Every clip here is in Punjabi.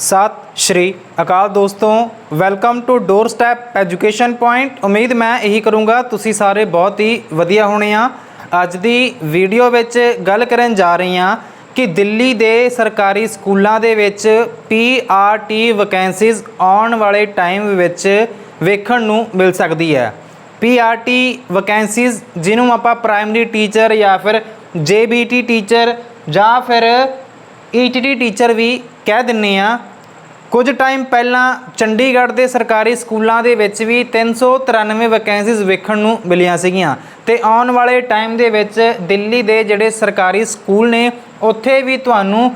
ਸਤਿ ਸ਼੍ਰੀ ਅਕਾਲ ਦੋਸਤੋ, welcome to doorstep education point. ਉਮੀਦ ਮੈਂ ਇਹੀ ਕਰੂੰਗਾ, ਤੁਸੀਂ ਸਾਰੇ ਬਹੁਤ ਹੀ ਵਧੀਆ ਹੋਣੇ ਆ। ਅੱਜ ਦੀ ਵੀਡੀਓ ਵਿੱਚ ਗੱਲ ਕਰਨ ਜਾ ਰਹੀ ਹਾਂ ਕਿ ਦਿੱਲੀ ਦੇ ਸਰਕਾਰੀ ਸਕੂਲਾਂ ਦੇ ਵਿੱਚ ਪੀਆਰਟੀ ਵੈਕੈਂਸੀਜ਼ ਆਉਣ ਵਾਲੇ ਟਾਈਮ ਵਿੱਚ ਵੇਖਣ ਨੂੰ ਮਿਲ ਸਕਦੀ ਹੈ। ਪੀਆਰਟੀ ਵੈਕੈਂਸੀਜ਼ ਜਿਹਨੂੰ ਆਪਾਂ ਪ੍ਰਾਇਮਰੀ ਟੀਚਰ ਜਾਂ ਫਿਰ ਜੇਬੀਟੀ ਟੀਚਰ ਜਾਂ ਫਿਰ ਈਟੀਟੀ ਟੀਚਰ ਵੀ ਕਹਿ ਦਿੰਨੇ ਆ ਕੁਝ ਟਾਈਮ ਪਹਿਲਾਂ ਚੰਡੀਗੜ੍ਹ ਦੇ ਸਰਕਾਰੀ ਸਕੂਲਾਂ ਦੇ ਵਿੱਚ ਵੀ 393 ਵੈਕੈਂਸੀਜ਼ ਵੇਖਣ ਨੂੰ ਮਿਲੀਆਂ ਸੀਗੀਆਂ ਤੇ ਆਉਣ ਵਾਲੇ ਟਾਈਮ ਦੇ ਵਿੱਚ ਦਿੱਲੀ ਦੇ ਜਿਹੜੇ ਸਰਕਾਰੀ ਸਕੂਲ ਨੇ, ਉੱਥੇ ਵੀ ਤੁਹਾਨੂੰ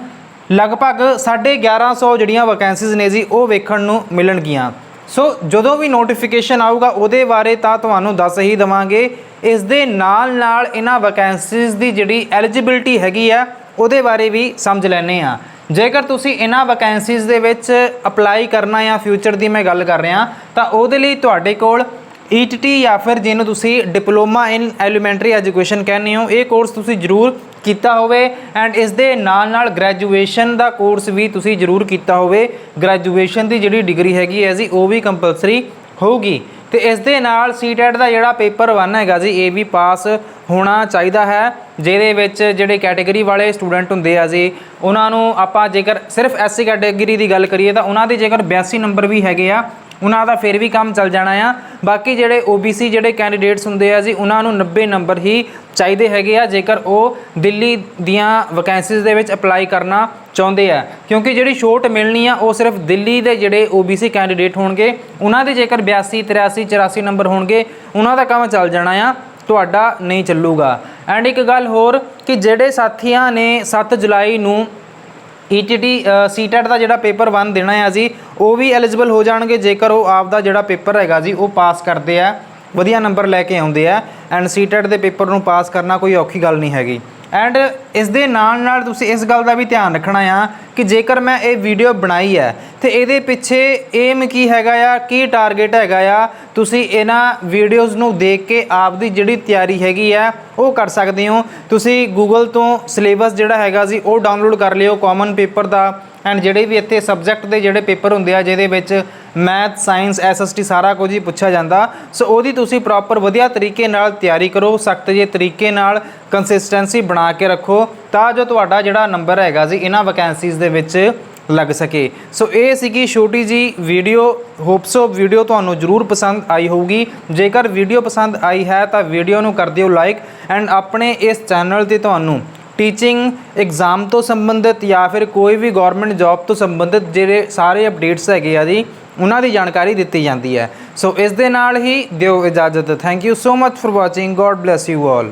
ਲਗਭਗ 1150 ਜਿਹੜੀਆਂ ਵੈਕੈਂਸੀਜ਼ ਨੇ ਜੀ, ਉਹ ਵੇਖਣ ਨੂੰ ਮਿਲਣਗੀਆਂ। ਸੋ ਜਦੋਂ ਵੀ ਨੋਟੀਫਿਕੇਸ਼ਨ ਆਊਗਾ, ਉਹਦੇ ਬਾਰੇ ਤਾਂ ਤੁਹਾਨੂੰ ਦੱਸ ਹੀ ਦਵਾਂਗੇ। ਇਸ ਦੇ ਨਾਲ ਨਾਲ ਇਹਨਾਂ ਵੈਕੈਂਸੀਜ਼ ਦੀ ਜਿਹੜੀ ਐਲੀਜੀਬਿਲਟੀ ਹੈਗੀ ਆ, ਉਹਦੇ ਬਾਰੇ ਵੀ ਸਮਝ ਲੈਣੇ ਆ ਜੇਕਰ ਤੁਸੀਂ ਇਹਨਾਂ ਵੈਕੈਂਸੀਜ਼ ਦੇ ਵਿੱਚ ਅਪਲਾਈ ਕਰਨਾ ਜਾਂ ਫਿਊਚਰ ਦੀ ਮੈਂ ਗੱਲ ਕਰ ਰਿਹਾ, ਤਾਂ ਉਹਦੇ ਲਈ ਤੁਹਾਡੇ ਕੋਲ ਈਟੀਟੀ ਜਾਂ ਫਿਰ ਜਿਹਨੂੰ ਤੁਸੀਂ ਡਿਪਲੋਮਾ ਇਨ ਐਲੀਮੈਂਟਰੀ ਐਜੂਕੇਸ਼ਨ ਕਹਿੰਦੇ ਹੋ, ਇਹ ਕੋਰਸ ਤੁਸੀਂ ਜ਼ਰੂਰ ਕੀਤਾ ਹੋਵੇ ਐਂਡ ਇਸ ਦੇ ਨਾਲ ਨਾਲ ਗ੍ਰੈਜੂਏਸ਼ਨ ਦਾ ਕੋਰਸ ਵੀ ਤੁਸੀਂ ਜ਼ਰੂਰ ਕੀਤਾ ਹੋਵੇ। ਗ੍ਰੈਜੂਏਸ਼ਨ ਦੀ ਜਿਹੜੀ ਡਿਗਰੀ ਹੈਗੀ ਹੈ ਜੀ, ਉਹ ਵੀ ਕੰਪਲਸਰੀ ਹੋਊਗੀ। ਤੇ ਇਸ ਦੇ ਨਾਲ ਸੀਟੈਟ ਦਾ ਜਿਹੜਾ ਪੇਪਰ 1 ਹੈਗਾ ਜੀ, ਇਹ ਵੀ ਪਾਸ ਹੋਣਾ ਚਾਹੀਦਾ ਹੈ, ਜਿਹਦੇ ਵਿੱਚ ਜਿਹੜੇ ਕੈਟਾਗਰੀ ਵਾਲੇ ਸਟੂਡੈਂਟ ਹੁੰਦੇ ਆ ਜੀ, ਉਹਨਾਂ ਨੂੰ ਆਪਾਂ ਜੇਕਰ ਸਿਰਫ ਐਸਸੀ ਕੈਟਾਗਰੀ ਦੀ ਗੱਲ ਕਰੀਏ ਤਾਂ ਉਹਨਾਂ ਦੇ ਜੇਕਰ 82 ਨੰਬਰ ਵੀ ਹੈਗੇ ਆ ਉਹਨਾਂ ਦਾ ਫਿਰ ਵੀ ਕੰਮ ਚੱਲ ਜਾਣਾ ਆ। ਬਾਕੀ ਜਿਹੜੇ OBC ਜਿਹੜੇ ਕੈਂਡੀਡੇਟਸ ਹੁੰਦੇ ਆ ਜੀ, ਉਹਨਾਂ ਨੂੰ 90 ਨੰਬਰ ਹੀ ਚਾਹੀਦੇ ਹੈਗੇ ਆ, ਜੇਕਰ ਉਹ ਦਿੱਲੀ ਦੀਆਂ ਵੈਕੈਂਸੀਜ਼ ਦੇ ਵਿੱਚ ਅਪਲਾਈ ਕਰਨਾ ਚਾਹੁੰਦੇ ਆ। ਕਿਉਂਕਿ ਜਿਹੜੀ ਛੋਟ ਮਿਲਣੀ ਆ, ਉਹ ਸਿਰਫ ਦਿੱਲੀ ਦੇ ਜਿਹੜੇ OBC ਕੈਂਡੀਡੇਟ ਹੋਣਗੇ, ਉਹਨਾਂ ਦੇ ਜੇਕਰ 82 83 84 ਨੰਬਰ ਹੋਣਗੇ, ਉਹਨਾਂ ਦਾ ਕੰਮ ਚੱਲ ਜਾਣਾ ਆ, ਤੁਹਾਡਾ ਨਹੀਂ ਚੱਲੂਗਾ। ਐਂਡ ਇੱਕ ਗੱਲ ਹੋਰ ਕਿ ਜਿਹੜੇ ਸਾਥੀਆਂ ਨੇ 7 ਜੁਲਾਈ ਨੂੰ ਈਟੀਟੀ ਸੀਟੈਟ ਦਾ ਜਿਹੜਾ ਪੇਪਰ 1 ਦੇਣਾ ਹੈ ਜੀ, ਉਹ ਵੀ ਐਲੀਜੀਬਲ ਹੋ ਜਾਣਗੇ, ਜੇਕਰ ਉਹ ਆਪ ਦਾ ਜਿਹੜਾ ਪੇਪਰ ਹੈਗਾ ਜੀ, ਉਹ ਪਾਸ ਕਰਦੇ ਆ। ਵਧੀਆ ਨੰਬਰ ਲੈ ਕੇ ਆਉਂਦੇ ਆ ਐਂਡ ਸੀਟੈਟ ਦੇ ਪੇਪਰ ਨੂੰ ਪਾਸ ਕਰਨਾ ਕੋਈ ਔਖੀ ਗੱਲ ਨਹੀਂ ਹੈਗੀ। ਐਂਡ ਇਸ ਦੇ ਨਾਲ ਨਾਲ ਤੁਸੀਂ ਇਸ ਗੱਲ ਦਾ ਵੀ ਧਿਆਨ ਰੱਖਣਾ ਆ ਕਿ ਜੇਕਰ ਮੈਂ ਇਹ ਵੀਡੀਓ ਬਣਾਈ ਹੈ, ਤੇ ਇਹਦੇ ਪਿੱਛੇ ਏਮ ਕੀ ਹੈਗਾ ਆ, ਕੀ ਟਾਰਗੇਟ ਹੈਗਾ ਆ, ਤੁਸੀਂ ਇਹਨਾਂ ਵੀਡੀਓਜ਼ ਨੂੰ ਦੇਖ ਕੇ ਆਪ ਦੀ ਜਿਹੜੀ ਤਿਆਰੀ ਹੈਗੀ ਆ, ਉਹ ਕਰ ਸਕਦੇ ਹੋ। ਤੁਸੀਂ ਗੂਗਲ ਤੋਂ ਸਿਲੇਬਸ ਜਿਹੜਾ ਹੈਗਾ ਸੀ, ਉਹ ਡਾਊਨਲੋਡ ਕਰ ਲਿਓ ਕਾਮਨ ਪੇਪਰ ਦਾ। ਐਂਡ ਜਿਹੜੇ ਵੀ ਇੱਥੇ ਸਬਜੈਕਟ ਦੇ ਜਿਹੜੇ ਪੇਪਰ ਹੁੰਦੇ ਆ, ਜਿਹਦੇ ਵਿੱਚ ਮੈਥ ਸਾਇੰਸ ਐਸਐਸਟੀ ਸਾਰਾ ਕੁਝ ਹੀ ਪੁੱਛਿਆ ਜਾਂਦਾ। ਸੋ ਉਹਦੀ ਤੁਸੀਂ ਪ੍ਰੋਪਰ ਵਧੀਆ ਤਰੀਕੇ ਨਾਲ ਤਿਆਰੀ ਕਰੋ, ਸਖਤ ਜੇ ਤਰੀਕੇ ਨਾਲ ਕੰਸਿਸਟੈਂਸੀ ਬਣਾ ਕੇ ਰੱਖੋ, ਤਾਂ ਜੋ ਤੁਹਾਡਾ ਜਿਹੜਾ ਨੰਬਰ ਹੈਗਾ ਜੀ, ਇਹਨਾਂ ਵੈਕੈਂਸੀਜ਼ ਦੇ ਵਿੱਚ ਲੱਗ ਸਕੇ। ਸੋ ਇਹ ਸੀਗੀ ਛੋਟੀ ਜੀ ਵੀਡੀਓ ਹੋਪਸੋ ਵੀਡੀਓ ਤੁਹਾਨੂੰ ਜ਼ਰੂਰ ਪਸੰਦ ਆਈ ਹੋਊਗੀ। ਜੇਕਰ ਵੀਡੀਓ ਪਸੰਦ ਆਈ ਹੈ, ਤਾਂ ਵੀਡੀਓ ਨੂੰ ਕਰ ਦਿਓ ਲਾਈਕ ਐਂਡ ਆਪਣੇ ਇਸ ਚੈਨਲ ਤੇ ਤੁਹਾਨੂੰ ਟੀਚਿੰਗ ਐਗਜ਼ਾਮ ਤੋਂ ਸੰਬੰਧਿਤ ਜਾਂ ਫਿਰ ਕੋਈ ਵੀ ਗਵਰਨਮੈਂਟ ਜੌਬ ਤੋਂ ਸੰਬੰਧਿਤ ਜਿਹੜੇ ਸਾਰੇ ਅਪਡੇਟਸ ਹੈਗੇ ਆ ਜੀ, ਉਹਨਾਂ ਦੀ ਜਾਣਕਾਰੀ ਦਿੱਤੀ ਜਾਂਦੀ ਹੈ। ਸੋ ਇਸ ਦੇ ਨਾਲ ਹੀ ਦਿਓ ਇਜਾਜ਼ਤ। Thank you so much for watching God bless you all